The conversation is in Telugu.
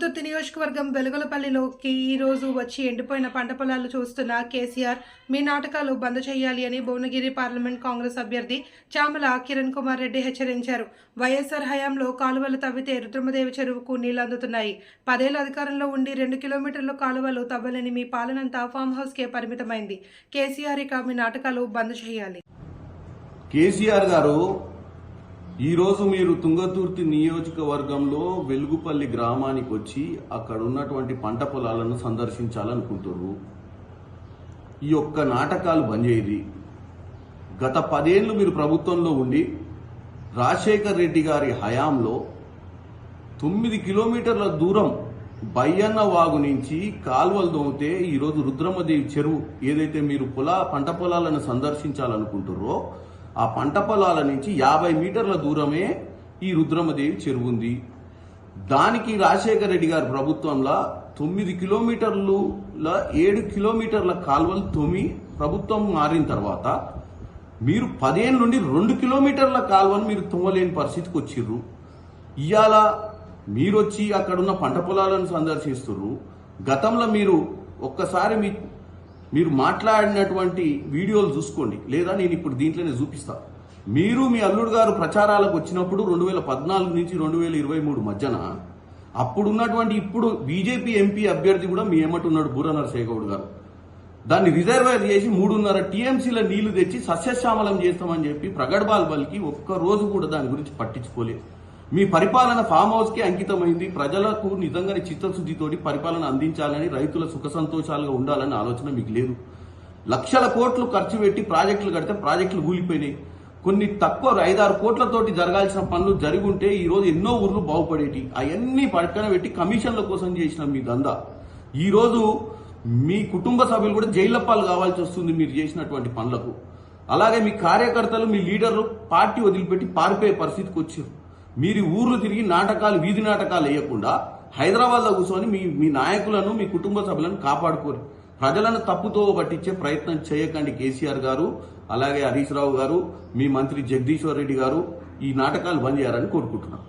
తుంగతుర్తి నియోజకవర్గం వెలుగులపల్లిలోకి ఈ రోజు వచ్చి ఎండిపోయిన పంట పొలాలు చూస్తున్న కేసీఆర్ మీ నాటకాలు బంద్ చేయాలి అని భువనగిరి పార్లమెంట్ కాంగ్రెస్ అభ్యర్థి చామల కిరణ్ కుమార్ రెడ్డి హెచ్చరించారు. వైఎస్ఆర్ హయాంలో కాలువలు తవ్వితే రుద్రమదేవి చెరువుకు నీళ్ళు అందుతున్నాయి. పదేళ్ళ అధికారంలో ఉండి రెండు కిలోమీటర్ల కాలువలు తవ్వలేని మీ పాలనంతా ఫామ్ హౌస్కే పరిమితమైంది. కేసీఆర్ ఇక మీ నాటకాలు బంద్ చేయాలి. కేసీఆర్ గారు ఈరోజు మీరు తుంగతుర్తి నియోజకవర్గంలో వెలుగుపల్లి గ్రామానికి వచ్చి అక్కడ ఉన్నటువంటి పంట పొలాలను సందర్శించాలనుకుంటున్నారు ఈ యొక్క నాటకాలు బంద్ గత పదేళ్ళు మీరు ప్రభుత్వంలో ఉండి రాజశేఖర్ రెడ్డి గారి హయాంలో తొమ్మిది కిలోమీటర్ల దూరం బయ్యన్న వాగు నుంచి కాల్వలు దోమితే ఈరోజు రుద్రమదేవి చెరువు ఏదైతే మీరు పొలా పంట పొలాలను సందర్శించాలనుకుంటున్నారో ఆ పంట పొలాల నుంచి యాభై మీటర్ల దూరమే ఈ రుద్రమదేవి చెరువు ఉంది దానికి రాజశేఖర రెడ్డి గారి ప్రభుత్వంలో తొమ్మిది కిలోమీటర్లు ఏడు కిలోమీటర్ల కాల్వలు తొమ్మి ప్రభుత్వం మారిన తర్వాత మీరు పదిహేను నుండి రెండు కిలోమీటర్ల కాల్వను మీరు తుమ్మలేని పరిస్థితికి వచ్చిర్రు. ఇవాళ మీరు వచ్చి అక్కడున్న పంట పొలాలను సందర్శిస్తుర్రు. గతంలో మీరు ఒక్కసారి మీ మీరు మాట్లాడినటువంటి వీడియోలు చూసుకోండి. లేదా నేను ఇప్పుడు దీంట్లోనే చూపిస్తాను మీరు మీ అల్లుడు గారు ప్రచారాలకు వచ్చినప్పుడు రెండు వేల పద్నాలుగు నుంచి రెండు వేల ఇరవై మూడు మధ్యన అప్పుడున్నటువంటి ఇప్పుడు బీజేపీ ఎంపీ అభ్యర్థి కూడా మీ ఏమంటున్నాడు బూర నరసేగౌడ్ గారు. దాన్ని రిజర్వేర్ చేసి మూడున్నర టీఎంసీల నీళ్ళు తెచ్చి సస్యశ్యామలం చేస్తామని చెప్పి ప్రగడ్బాల్ బల్కి ఒక్క రోజు కూడా దాని గురించి పట్టించుకోలేదు. మీ పరిపాలన ఫామ్ హౌస్కి అంకితమైంది. ప్రజలకు నిజంగానే చిత్తశుద్ధితోటి పరిపాలన అందించాలని రైతుల సుఖ సంతోషాలుగా ఉండాలని ఆలోచన మీకు లేదు. లక్షల కోట్లు ఖర్చు పెట్టి ప్రాజెక్టులు కడితే ప్రాజెక్టులు కూలిపోయినాయి. కొన్ని తక్కువ ఐదారు కోట్లతోటి జరగాల్సిన పనులు జరుగుంటే ఉంటే ఈ రోజు ఎన్నో ఊర్లు బాగుపడేటి. అవన్నీ పక్కన పెట్టి కమిషన్ల కోసం చేసిన మీ దందా. ఈ రోజు మీ కుటుంబ సభ్యులు కూడా జైలప్పాలు కావాల్సి వస్తుంది మీరు చేసినటువంటి పనులకు. అలాగే మీ కార్యకర్తలు మీ లీడర్లు పార్టీ వదిలిపెట్టి పారిపోయే పరిస్థితికి వచ్చారు. మీరు ఊర్లు తిరిగి నాటకాలు వీధి నాటకాలు వేయకుండా హైదరాబాద్లో కూర్చొని మీ మీ నాయకులను మీ కుటుంబ సభ్యులను కాపాడుకోరు. ప్రజలను తప్పుతో పట్టించే ప్రయత్నం చేయకండి కేసీఆర్ గారు అలాగే హరీష్ రావు గారు మీ మంత్రి జగదీశ్వర్ రెడ్డి గారు ఈ నాటకాలు బంద్ చేయాలని కోరుకుంటున్నాను